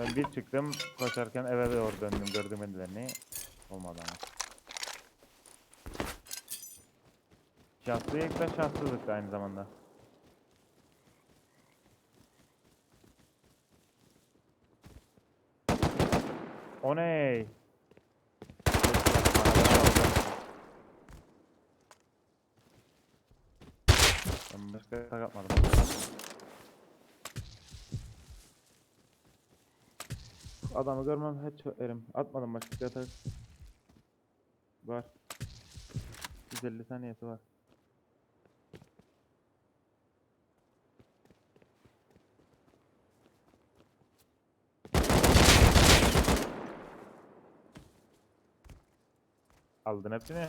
Ben bir çıktım koşarken eve doğru döndüm gördüm ellerini. Olmadı ama. Şanslıyık da şanssızlık da aynı zamanda. O ne? Başka tak Adamı görmem hiç erim. Atmadım başka yatak. Var. 150 saniyesi var. Aldın hepsini.